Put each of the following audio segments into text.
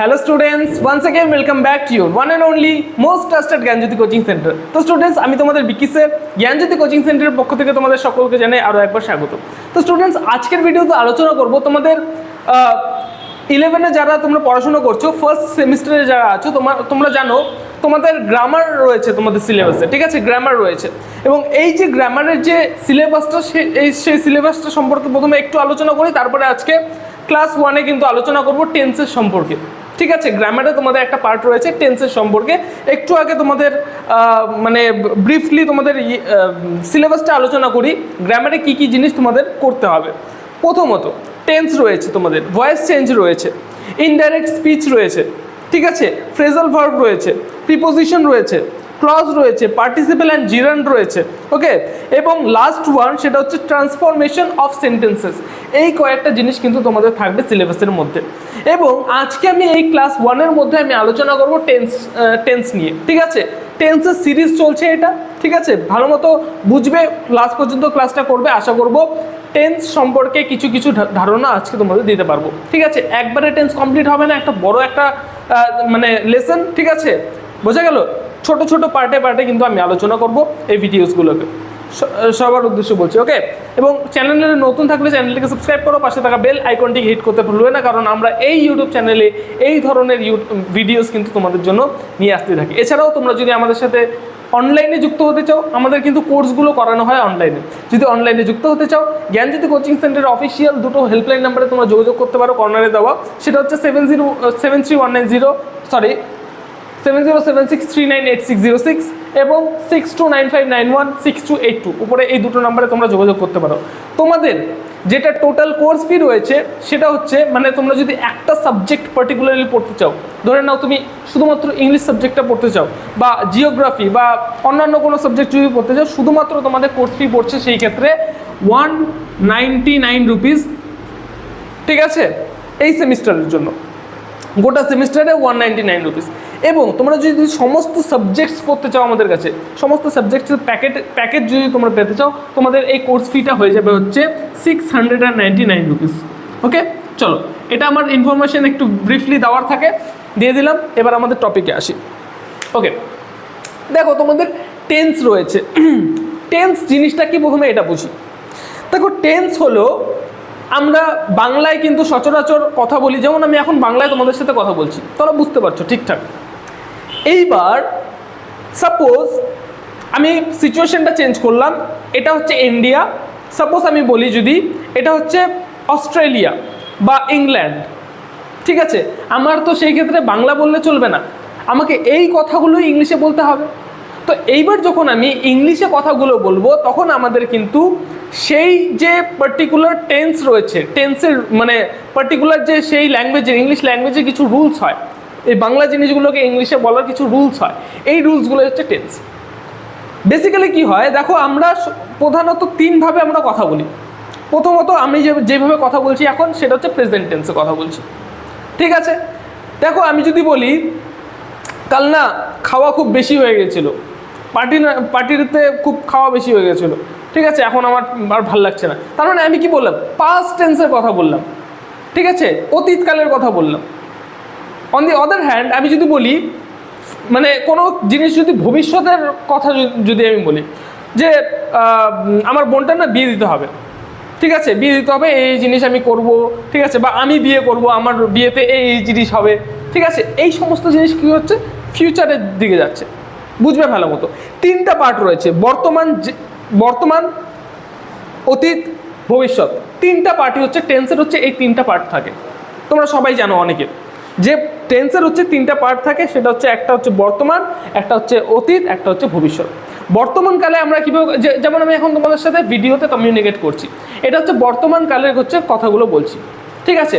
Hello students once again welcome back to your one and only most trusted Gyanjyoti coaching centre তো students আমি তোমাদের বিকিসের জ্ঞানজ্যোতি coaching সেন্টারের পক্ষ থেকে তোমাদের সকলকে জানাই আরও একবার স্বাগত। তো স্টুডেন্টস আজকের ভিডিওতে আলোচনা করব তোমাদের ইলেভেনে যারা তোমরা পড়াশোনা করছ ফার্স্ট সেমিস্টারে যারা আছো তোমার তোমরা জানো তোমাদের গ্রামার রয়েছে তোমাদের সিলেবাসে ঠিক আছে? গ্রামার রয়েছে। এবং এই যে গ্রামারের যে সিলেবাসটা সেই সেই সিলেবাসটা সম্পর্কে প্রথমে একটু আলোচনা করি, তারপরে আজকে ক্লাস ওয়ানে কিন্তু আলোচনা করব টেন্সের সম্পর্কে। ঠিক আছে গ্রামারে তোমাদের একটা পার্ট রয়েছে টেন্সের সম্পর্কে। একটু আগে তোমাদের মানে ব্রিফলি তোমাদের সিলেবাসটা আলোচনা করি গ্রামারে কি কি জিনিস তোমাদের করতে হবে। প্রথমত টেন্স রয়েছে তোমাদের ভয়েস চেঞ্জ রয়েছে ইনডাইরেক্ট স্পিচ রয়েছে, ঠিক আছে ফ্রেজাল ভার্ব রয়েছে প্রিপোজিশন রয়েছে ক্লজ রয়েছে পার্টিসিপেল অ্যান্ড জিরান্ড রয়েছে ওকে এবং লাস্ট ওয়ান সেটা হচ্ছে ট্রান্সফরমেশন অফ সেন্টেন্সেস এই কয়েকটা জিনিস কিন্তু তোমাদের থাকবে সিলেবাসের মধ্যে। এবং আজকে আমি এই ক্লাস ওয়ানের মধ্যে আমি আলোচনা করব টেন্স টেন্স নিয়ে, ঠিক আছে? টেন্সের সিরিজ চলছে এটা, ঠিক আছে? ভালো মতো বুঝবে লাস্ট পর্যন্ত ক্লাসটা করবে, আশা করব টেন্স সম্পর্কে কিছু কিছু ধারণা আজকে তোমাদের দিতে পারব, ঠিক আছে? একবারে টেন্স কমপ্লিট হবে না, একটা বড় একটা মানে লেসন ঠিক আছে? বোঝা গেল? ছোট ছোট পার্টে পার্টে কিন্তু আমি আলোচনা করব এই ভিডিওসগুলোকে। সবার উদ্দেশ্য বলছি, ওকে? এবং চ্যানেলে নতুন থাকলে চ্যানেলটিকে সাবস্ক্রাইব করো, পাশে থাকা বেল আইকনটি হিট করতে ভুলবে না, কারণ আমরা এই ইউটিউব চ্যানেলে এই ধরনের ভিডিওস কিন্তু তোমাদের জন্য নিয়ে আসতে থাকি। এছাড়াও তোমরা যদি আমাদের সাথে অনলাইনে যুক্ত হতে চাও, আমাদের কিন্তু কোর্সগুলো করানো হয় অনলাইনে যদি অনলাইনে যুক্ত হতে চাও, জ্ঞানজ্যোতি কোচিং সেন্টারের অফিসিয়াল দুটো হেল্পলাইন নাম্বারে তোমরা যোগাযোগ করতে পারো কর্নারে দেওয়া। সেটা হচ্ছে seven zero seven three one nine zero sorry seven zero seven six nine eight six zero six এবং six two nine five nine one six two eight two উপরে এই দুটো নাম্বারে তোমরা যোগাযোগ করতে পারো। তোমাদের যেটা টোটাল কোর্স ফি রয়েছে, সেটা হচ্ছে মানে তোমরা যদি একটা সাবজেক্ট পার্টিকুলারলি পড়তে চাও, ধরে নাও তুমি শুধুমাত্র ইংলিশ সাবজেক্টটা পড়তে চাও, বা জিওগ্রাফি বা অন্যান্য কোনো সাবজেক্ট যদি পড়তে চাও, শুধুমাত্র তোমাদের কোর্স ফি পড়ছে সেই ক্ষেত্রে ওয়ান নাইনটি নাইন রুপিস ঠিক আছে? এই সেমিস্টারের জন্য। গোটা সেমিস্টারে ওয়ান নাইনটি নাইন রুপিস এবং তোমরা যদি সমস্ত সাবজেক্টস পড়তে চাও আমাদের কাছে, সমস্ত সাবজেক্টসের প্যাকেট প্যাকেজ যদি তোমরা পেতে চাও, তোমাদের এই কোর্স ফিটা হয়ে যাবে হচ্ছে six hundred and ninety nine rupees okay চলো, এটা আমার ইনফরমেশন একটু ব্রিফলি দেওয়ার থাকে, দিয়ে দিলাম, এবার আমাদের টপিকে আসি। ওকে দেখো, তোমাদের টেন্স রয়েছে। টেন্স জিনিসটা কি প্রথমে এটা বুঝি। দেখো টেন্স হলো, আমরা বাংলায় কিন্তু সচরাচর কথা বলি, যেমন আমি এখন বাংলায় তোমাদের সাথে কথা বলছি, তোমরা বুঝতে পারছ ঠিকঠাক। এইবার সাপোজ আমি সিচুয়েশনটা চেঞ্জ করলাম, এটা হচ্ছে ইন্ডিয়া সাপোজ আমি বলি যদি, এটা হচ্ছে অস্ট্রেলিয়া বা ইংল্যান্ড ঠিক আছে? আমার তো সেই ক্ষেত্রে বাংলা বললে চলবে না। আমাকে এই কথাগুলোই ইংলিশে বলতে হবে। তো এইবার যখন আমি ইংলিশে কথাগুলো বলব, তখন আমাদের কিন্তু সেই যে পার্টিকুলার টেন্স রয়েছে টেন্সের মানে পার্টিকুলার যে সেই ল্যাঙ্গুয়েজের ইংলিশ ল্যাঙ্গুয়েজে কিছু রুলস হয়। এই বাংলা জিনিসগুলোকে ইংলিশে বলার কিছু রুলস হয়। এই রুলসগুলো হচ্ছে টেন্স বেসিক্যালি কি হয়, দেখো আমরা প্রধানত তিনভাবে আমরা কথা বলি। প্রথমত আমি যে, যেভাবে কথা বলছি এখন, সেটা হচ্ছে প্রেজেন্ট টেন্সে কথা বলছি। ঠিক আছে? দেখো আমি যদি বলি, কাল না খাওয়া খুব বেশি হয়ে গেছিল। পার্টি পার্টিতে খুব খাওয়া বেশি হয়ে গেছিল। ঠিক আছে? এখন আমার আর ভালো লাগছে না। তার মানে আমি কি বললাম? পাস্ট টেন্সের কথা বললাম। ঠিক আছে? অতীতকালের কথা বললাম। অন দি আদার হ্যান্ড আমি যদি বলি মানে কোনো জিনিস যদি ভবিষ্যতের কথা যদি- আমি বলি, যে আমার বোনটা না বিয়ে দিতে হবে, ঠিক আছে? বিয়ে দিতে হবে, এই জিনিস আমি করব, ঠিক আছে? বা আমি বিয়ে করব, আমার বিয়েতে এই এই জিনিস হবে, ঠিক আছে? এই সমস্ত জিনিস কী হচ্ছে? ফিউচারের দিকে যাচ্ছে, বুঝবে ভালো মতো। তিনটা পার্ট রয়েছে, বর্তমান বর্তমান, অতীত, ভবিষ্যৎ। তিনটা পার্টি হচ্ছে টেন্সের হচ্ছে, এই তিনটা পার্ট থাকে। তোমরা সবাই জানো অনেকে, যে টেন্সের হচ্ছে তিনটা পার্ট থাকে, সেটা হচ্ছে একটা হচ্ছে বর্তমান, একটা হচ্ছে অতীত, একটা হচ্ছে ভবিষ্যৎ। বর্তমানকালে আমরা কীভাবে যেমন আমি এখন তোমাদের সাথে ভিডিওতে কমিউনিকেট করছি, এটা হচ্ছে বর্তমান কালের হচ্ছে কথাগুলো বলছি, ঠিক আছে?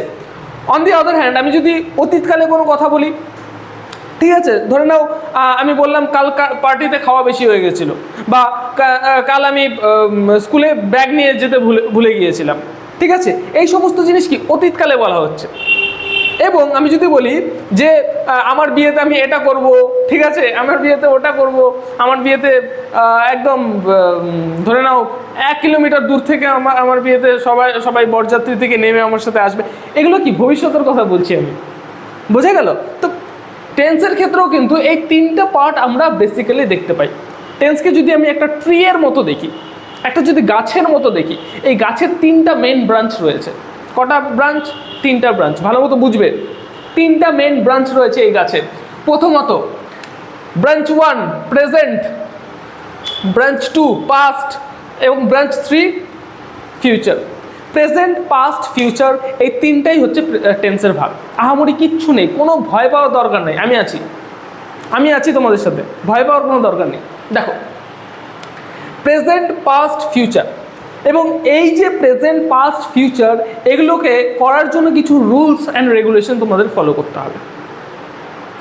অন দি আদার হ্যান্ড আমি যদি অতীতকালে কোনো কথা বলি, ঠিক আছে? ধরে নাও আমি বললাম কাল পার্টিতে খাওয়া বেশি হয়ে গেছিল, বা কাল আমি স্কুলে ব্যাগ নিয়ে যেতে ভুলে ভুলে গিয়েছিলাম, ঠিক আছে? এই সমস্ত জিনিস কি অতীতকালে বলা হচ্ছে? এবং আমি যদি বলি যে আমার বিয়েতে আমি এটা করব, ঠিক আছে? আমার বিয়েতে ওটা করব, আমার বিয়েতে একদম ধরে নাও, এক কিলোমিটার দূর থেকে আমার আমার বিয়েতে সবাই সবাই বরযাত্রী থেকে নেমে আমার সাথে আসবে। এগুলো কি ভবিষ্যতের কথা বলছি আমি? বোঝা গেল? তো টেন্সের ক্ষেত্রেও কিন্তু এই তিনটা পার্ট আমরা বেসিক্যালি দেখতে পাই। টেন্সকে যদি আমি একটা ট্রি এর মতো দেখি, একটা যদি গাছের মতো দেখি, এই গাছের তিনটা মেন ব্রাঞ্চ রয়েছে। কটা ব্রাঞ্চ? তিনটা ব্রাঞ্চ। ভালো মতো বুঝবে। তিনটা মেন ব্রাঞ্চ রয়েছে এই গাছের প্রথমত, branch one present branch two past এবং branch three future present past future এই তিনটাই হচ্ছে টেন্সের ভাগ। আহামরি কিচ্ছু নেই। কোনো ভয় পাওয়ার দরকার নেই। আমি আছি। আমি আছি তোমাদের সাথে। ভয় পাওয়ার কোনো দরকার নেই। দেখো প্রেজেন্ট পাস্ট ফিউচার এবং এই যে প্রেজেন্ট পাস্ট ফিউচার এগুলোকে করার জন্য কিছু রুলস অ্যান্ড রেগুলেশন তোমাদের ফলো করতে হবে।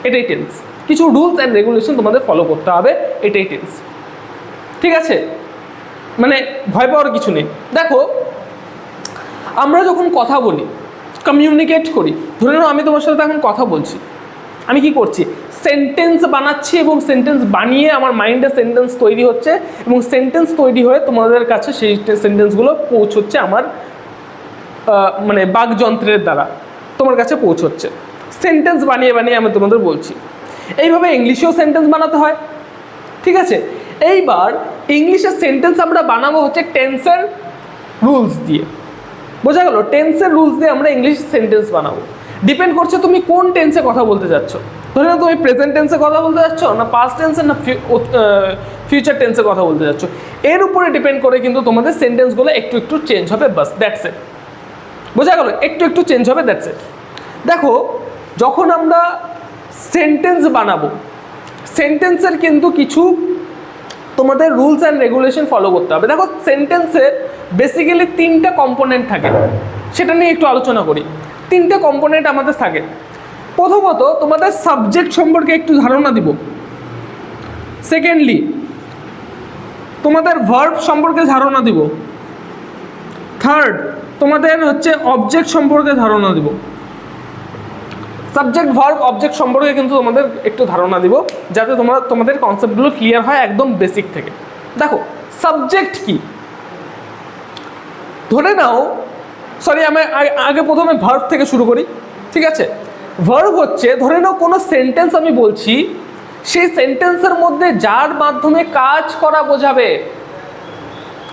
এটাই টেন্স কিছু রুলস অ্যান্ড রেগুলেশন তোমাদের ফলো করতে হবে, এটাই টেন্স ঠিক আছে? মানে ভয় পাওয়ার কিছু নেই। দেখো, আমরা যখন কথা বলি কমিউনিকেট করি, ধরে নাও আমি তোমার সাথে এখন কথা বলছি। আমি কি করছি? সেন্টেন্স বানাচ্ছি এবং সেন্টেন্স বানিয়ে আমার মাইন্ডে সেন্টেন্স তৈরি হচ্ছে এবং সেন্টেন্স তৈরি হয়ে তোমাদের কাছে সেই সেন্টেন্সগুলো পৌঁছচ্ছে আমার মানে বাকযন্ত্রের দ্বারা তোমার কাছে পৌঁছচ্ছে। সেন্টেন্স বানিয়ে বানিয়ে আমি তোমাদের বলছি। এইভাবে ইংলিশেও সেন্টেন্স বানাতে হয়। ঠিক আছে? এইবার ইংলিশের সেন্টেন্স আমরা বানাবো হচ্ছে টেন্সের রুলস দিয়ে। বোঝা গেল? টেন্সের রুলস দিয়ে আমরা ইংলিশ সেন্টেন্স বানাবো। ডিপেন্ড করছে তুমি কোন টেন্সে কথা বলতে যাচ্ছ। ধরে নাও তুমি প্রেজেন্ট টেন্সে কথা বলতে যাচ্ছ না পাস্ট টেন্সে না ফিউচার টেন্সে কথা বলতে যাচ্ছ। এর উপরে ডিপেন্ড করে কিন্তু তোমাদের সেন্টেন্সগুলো একটু একটু চেঞ্জ হবে বাস দ্যাটস ইট বোঝা গেল? একটু একটু চেঞ্জ হবে দ্যাটস ইট দেখো, যখন আমরা সেন্টেন্স বানাবো সেন্টেন্সের কিন্তু কিছু তোমাদের রুলস অ্যান্ড রেগুলেশন ফলো করতে হবে। দেখো সেন্টেন্সের বেসিক্যালি তিনটা কম্পোনেন্ট থাকে। সেটা নিয়ে একটু আলোচনা করি। তিনটে কম্পোনেন্ট আমাদের থাকে। প্রথমত তোমাদের সাবজেক্ট সম্পর্কে একটু ধারণা দিব। সেকেন্ডলি তোমাদের ভার্ব সম্পর্কে ধারণা দিব। থার্ড তোমাদের হচ্ছে অবজেক্ট সম্পর্কে ধারণা দিব। সাবজেক্ট ভার্ব অবজেক্ট সম্পর্কে কিন্তু তোমাদের একটু ধারণা দিব, যাতে তোমরা, তোমাদের কনসেপ্টগুলো ক্লিয়ার হয় একদম বেসিক থেকে। দেখো সাবজেক্ট কি? ধরে নাও সরি আমি আগে- প্রথমে ভার্ব থেকে শুরু করি, ঠিক আছে? ভার্ব হচ্ছে, ধরে নাও কোনো সেন্টেন্স আমি বলছি, সেই সেন্টেন্সের মধ্যে যার মাধ্যমে কাজ করা বোঝাবে।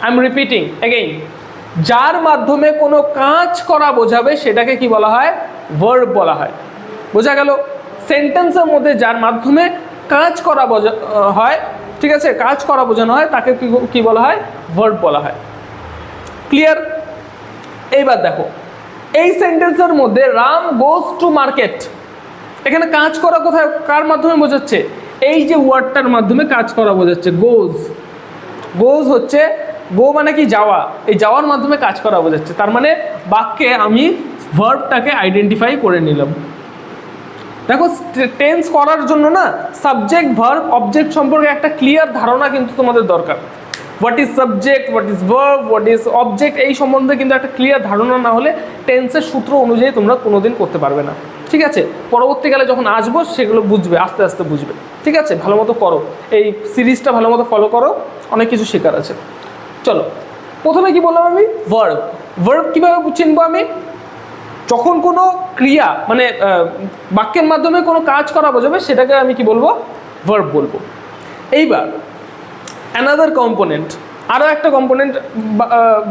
আই এম রিপিটিং অ্যাগেইন যার মাধ্যমে কোনো কাজ করা বোঝাবে, সেটাকে কি বলা হয়? ভার্ব বলা হয়। বোঝা গেল? সেন্টেন্সের মধ্যে যার মাধ্যমে কাজ করা বোঝা হয়, ঠিক আছে? কাজ করা বোঝানো হয়, তাকে কি কি বলা হয়? ভার্ব বলা হয়। ক্লিয়ার এইবার দেখো, এই সেন্টেন্সের মধ্যে রাম গোজ টু মার্কেট এখানে কাজ করা কোথায়? কার মাধ্যমে বোঝাচ্ছে? এই যে ওয়ার্ডটার মাধ্যমে কাজ করা বোঝাচ্ছে গোজ গোজ হচ্ছে গো মানে কি যাওয়া? এই যাওয়ার মাধ্যমে কাজ করা বোঝাচ্ছে। তার মানে বাক্যে আমি ভার্বটাকে আইডেন্টিফাই করে নিলাম। দেখো টেন্স করার জন্য না সাবজেক্ট ভার্ব অবজেক্ট সম্পর্কে একটা ক্লিয়ার ধারণা কিন্তু তোমাদের দরকার। What is subject what is verb what is object এই সম্বন্ধে কিন্তু একটা ক্লিয়ার ধারণা না হলে টেন্সের সূত্র অনুযায়ী তোমরা কোনোদিন করতে পারবে না। ঠিক আছে? পরবর্তীকালে যখন আসব, সেগুলো বুঝবে, আস্তে আস্তে বুঝবে। ঠিক আছে? ভালো মতো করো। এই সিরিজটা ভালো মতো ফলো করো। অনেক কিছু শেখার আছে। চলো। প্রথমে কি বললাম আমি? ভার্ব ভার্ব কীভাবে চিনবো আমি? যখন কোনো ক্রিয়া মানে বাক্যের মাধ্যমে কোনো কাজ করা বোঝাবে, সেটাকে আমি কি বলব? ভার্ব বলব। এইবার অ্যানাদার কম্পোনেন্ট আরও একটা কম্পোনেন্ট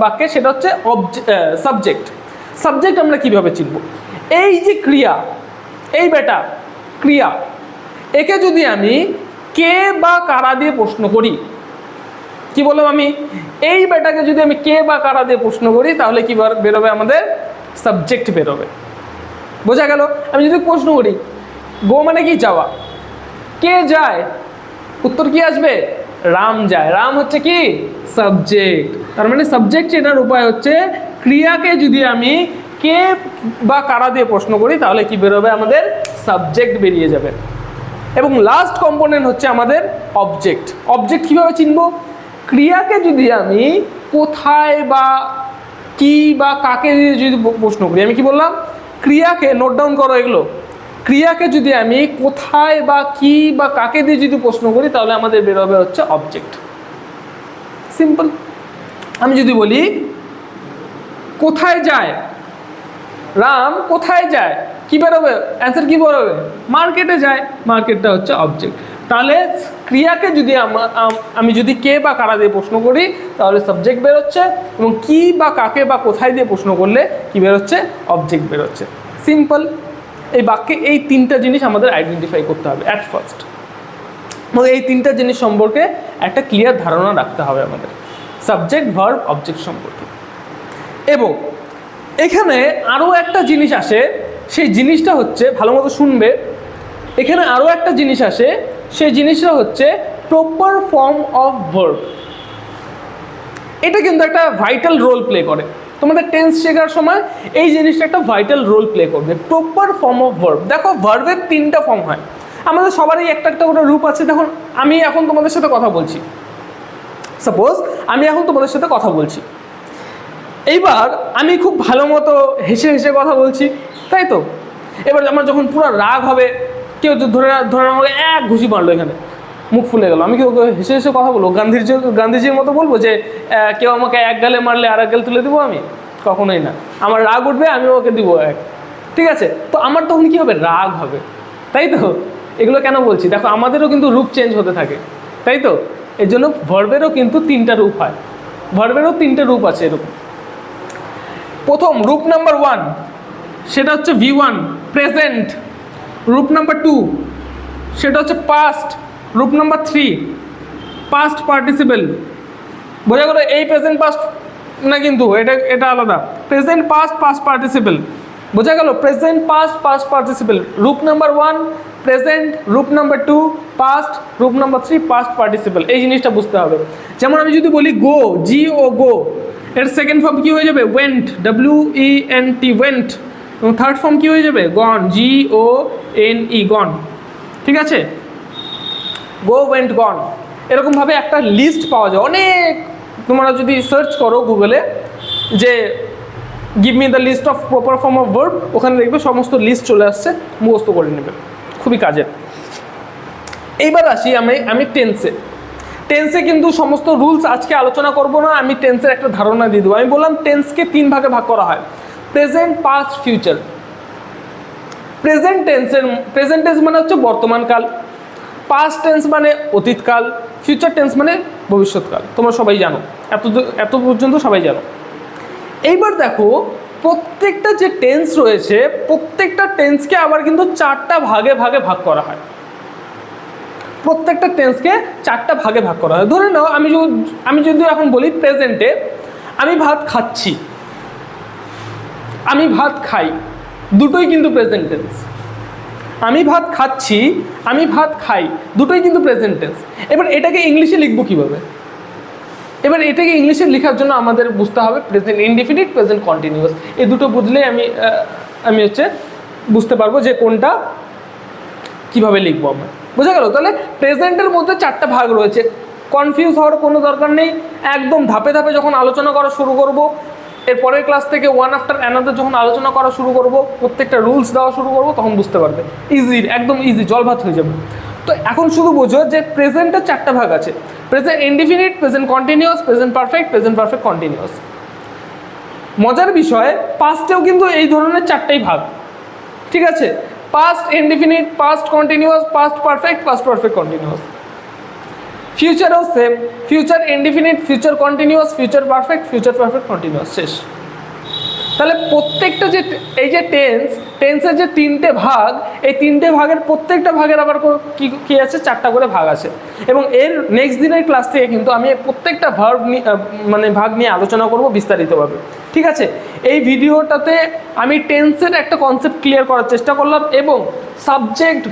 বাক্যে সেটা হচ্ছে সাবজেক্ট সাবজেক্ট আমরা কীভাবে চিনব? এই যে ক্রিয়া, এই বেটা ক্রিয়া, একে যদি আমি কে বা কারা দিয়ে প্রশ্ন করি, কি বললাম আমি? এই বেটাকে যদি আমি কে বা কারা দিয়ে প্রশ্ন করি, তাহলে কি বেরোবে আমাদের সাবজেক্ট বেরোবে। বোঝা গেল? আমি যদি প্রশ্ন করি, গো মানে কি যাওয়া কে যায়? উত্তর কি আসবে? রাম যায়। রাম হচ্ছে কি? সাবজেক্ট তার মানে সাবজেক্ট চেনার উপায় হচ্ছে ক্রিয়াকে যদি আমি কে বা কারা দিয়ে প্রশ্ন করি, তাহলে কি বেরোবে? আমাদের সাবজেক্ট বেরিয়ে যাবে। এবং লাস্ট কম্পোনেন্ট হচ্ছে আমাদের অবজেক্ট অবজেক্ট কীভাবে চিনব? ক্রিয়াকে যদি আমি কোথায় বা কি বা কাকে দিয়ে যদি প্রশ্ন করি, আমি কি বললাম? ক্রিয়াকে নোট ডাউন করো এগুলো। ক্রিয়াকে যদি আমি কোথায় বা কি বা কাকে দিয়ে যদি প্রশ্ন করি, তাহলে আমাদের বেরোবে হচ্ছে অবজেক্ট সিম্পল আমি যদি বলি, কোথায় যায়? রাম, কোথায় যায়? কী বেরোবে? অ্যান্সার কী বেরোবে? মার্কেটে যায়। মার্কেটটা হচ্ছে অবজেক্ট তাহলে ক্রিয়াকে যদি আমি যদি কে বা কারা দিয়ে প্রশ্ন করি, তাহলে সাবজেক্ট বেরোচ্ছে এবং কি বা কাকে বা কোথায় দিয়ে প্রশ্ন করলে কি বেরোচ্ছে? অবজেক্ট বেরোচ্ছে। সিম্পল এই বাক্যে এই তিনটা জিনিস আমাদের আইডেন্টিফাই করতে হবে অ্যাট ফার্স্ট এই তিনটা জিনিস সম্পর্কে একটা ক্লিয়ার ধারণা রাখতে হবে আমাদের। সাবজেক্ট ভার্ব অবজেক্ট সম্পর্কে। এবং এখানে আরও একটা জিনিস আসে, সেই জিনিসটা হচ্ছে ভালো মতো শুনবে। এখানে আরও একটা জিনিস আসে, সেই জিনিসটা হচ্ছে প্রপার ফর্ম অফ ভার্ব এটা কিন্তু একটা ভাইটাল রোল প্লে করে। তোমাদের টেন্স শেখার সময় এই জিনিসটা একটা ভাইটাল রোল প্লে করবে। প্রপার ফর্ম অফ ভার্ব দেখো ভার্বের তিনটা ফর্ম হয়। আমাদের সবারই একটা একটা করে রূপ আছে। দেখুন, আমি এখন তোমাদের সাথে কথা বলছি। সাপোজ আমি এখন তোমাদের সাথে কথা বলছি। এইবার আমি খুব ভালো মতো হেসে হেসে কথা বলছি, তাই তো? এবার আমার যখন পুরো রাগ হবে, কেউ ধরে ধরে আমাকে এক ঘুষি মারলো এখানে। মুখ ফুলে গেল। আমি কি ওকে হেসে হেসে কথা বলব? গান্ধীজি, গান্ধীজির মতো বলব যে কেউ আমাকে এক গালে মারলে আর এক গাল তুলে দেবো আমি? কখনোই না। আমার রাগ উঠবে, আমি ওকে দিব এক। ঠিক আছে? তো আমার তখন কি হবে? রাগ হবে। তাই তো? এগুলো কেন বলছি? দেখো, আমাদেরও কিন্তু রূপ চেঞ্জ হতে থাকে। তাই তো? এর জন্য ভর্বেরও কিন্তু তিনটা রূপ হয়। ভর্বেরও তিনটা রূপ আছে এরকম। প্রথম, রূপ নাম্বার ওয়ান সেটা হচ্ছে ভি ওয়ান প্রেজেন্ট রূপ নাম্বার টু সেটা হচ্ছে পাস্ট রূপ নাম্বার থ্রি পাস্ট পার্টিসিপেল বোঝা গেল এই প্রেজেন্ট পাস্ট না কিন্তু, এটা এটা আলাদা। প্রেজেন্ট পাস্ট পাস্ট পার্টিসিপেল বোঝা গেল প্রেজেন্ট পাস্ট পাস্ট পার্টিসিপেল রূপ নাম্বার ওয়ান প্রেজেন্ট রূপ নাম্বার টু পাস্ট রূপ নাম্বার থ্রি পাস্ট পার্টিসিপেল এই জিনিসটা বুঝতে হবে। যেমন আমি যদি বলি গো জি ও গো এর সেকেন্ড ফর্ম কী হয়ে যাবে? Went W E N T went এবং থার্ড ফর্ম কী হয়ে যাবে? Gone G O N E gone ঠিক আছে? গো ওয়েন্ট গন এরকমভাবে একটা লিস্ট পাওয়া যায়। অনেক তোমরা যদি সার্চ করো গুগলে যে give me the list of proper form of verb ওখানে দেখবে সমস্ত লিস্ট চলে আসছে, মুখস্থ করে নেবে। খুবই কাজের। এইবার আসি আমি আমি টেন্সে টেন্সে কিন্তু সমস্ত রুলস আজকে আলোচনা করব না, আমি টেন্সের একটা ধারণা দিয়ে দেবো। আমি বললাম টেন্সকে তিন ভাগে ভাগ করা হয়। প্রেজেন্ট পাস্ট ফিউচার প্রেজেন্ট টেন্সের প্রেজেন্ট টেন্স মানে হচ্ছে বর্তমানকাল পাস্ট টেন্স মানে অতীতকাল ফিউচার টেন্স মানে ভবিষ্যৎকাল। তোমরা সবাই জানো। এত এত পর্যন্ত সবাই জানো। এইবার দেখো, প্রত্যেকটা যে টেন্স রয়েছে, প্রত্যেকটা টেন্সকে আবার কিন্তু চারটা ভাগে ভাগে ভাগ করা হয়। প্রত্যেকটা টেন্সকে চারটা ভাগে ভাগ করা হয়। ধরে নাও, আমি আমি যদি এখন বলি প্রেজেন্টে আমি ভাত খাচ্ছি। আমি ভাত খাই। দুটোই কিন্তু প্রেজেন্ট টেন্স আমি ভাত খাচ্ছি, আমি ভাত খাই, দুটোই কিন্তু প্রেজেন্ট টেন্স এবার এটাকে ইংলিশে লিখব কীভাবে? এবার এটাকে ইংলিশে লেখার জন্য আমাদের বুঝতে হবে প্রেজেন্ট ইনডিফিনিট প্রেজেন্ট কন্টিনিউয়াস এই দুটো বুঝলেই আমি আমি হচ্ছে বুঝতে পারব যে কোনটা কীভাবে লিখব আমরা। বোঝা গেল? তাহলে প্রেজেন্টের মধ্যে চারটা ভাগ রয়েছে। কনফিউজ হওয়ার কোনো দরকার নেই। একদম ধাপে ধাপে যখন আলোচনা করা শুরু করব এর পরের ক্লাস থেকে ওয়ান আফটার অ্যানাদার যখন আলোচনা করা শুরু করব, প্রত্যেকটা রুলস দেওয়া শুরু করব, তখন বুঝতে পারবে। ইজি একদম ইজি জলভাত হয়ে যাবে। তো এখন শুধু বোঝো যে প্রেজেন্টের চারটা ভাগ আছে। Present indefinite present continuous present perfect present perfect continuous মজার বিষয় পাস্টেও কিন্তু এই ধরনের চারটাই ভাগ। ঠিক আছে? Past indefinite past continuous past perfect past perfect continuous ফিউচারও same future indefinite future continuous future perfect future perfect continuous শেষ তাহলে প্রত্যেকটা যে এই যে টেন্স টেন্সের যে তিনটে ভাগ, এই তিনটে ভাগের প্রত্যেকটা ভাগের আবার কো- কি আছে? চারটা করে ভাগ আছে। এবং এর নেক্সট দিনের ক্লাস থেকে কিন্তু আমি প্রত্যেকটা ভার্ব মানে ভাগ নিয়ে আলোচনা করব বিস্তারিতভাবে। ঠিক আছে? এই ভিডিওটাতে আমি টেন্সের একটা কনসেপ্ট ক্লিয়ার করার চেষ্টা করলাম এবং সাবজেক্ট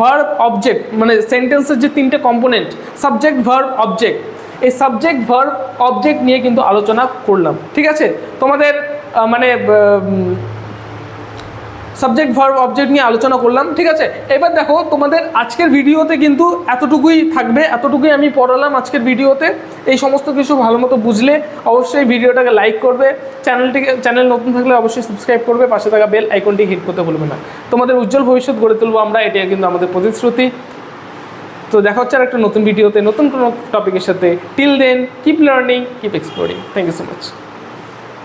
ভার্ব অবজেক্ট মানে সেন্টেন্সের যে তিনটে কম্পোনেন্ট সাবজেক্ট ভার্ব অবজেক্ট এই সাবজেক্ট ভার্ব অবজেক্ট নিয়ে কিন্তু আলোচনা করলাম। ঠিক আছে? তোমাদের মানে সাবজেক্ট ভার্ব অবজেক্ট নিয়ে আলোচনা করলাম, ঠিক আছে? এবার দেখো, তোমাদের আজকের ভিডিওতে কিন্তু এতটুকুই থাকবে, এতটুকুই আমি পড়ালাম আজকের ভিডিওতে। এই সমস্ত কিছু ভালো মতো বুঝলে অবশ্যই ভিডিওটাকে লাইক করবে চ্যানেলটিকে চ্যানেল নতুন থাকলে অবশ্যই সাবস্ক্রাইব করবে, পাশে থাকা বেল আইকনটি হিট করতে ভুলবে না। তোমাদের উজ্জ্বল ভবিষ্যৎ গড়ে তুলবো আমরা এটা কিন্তু আমাদের প্রতিশ্রুতি। তো দেখা হচ্ছে আর একটা নতুন ভিডিওতে, নতুন কোনো টপিকের সাথে। Till then keep learning keep exploring thank you so much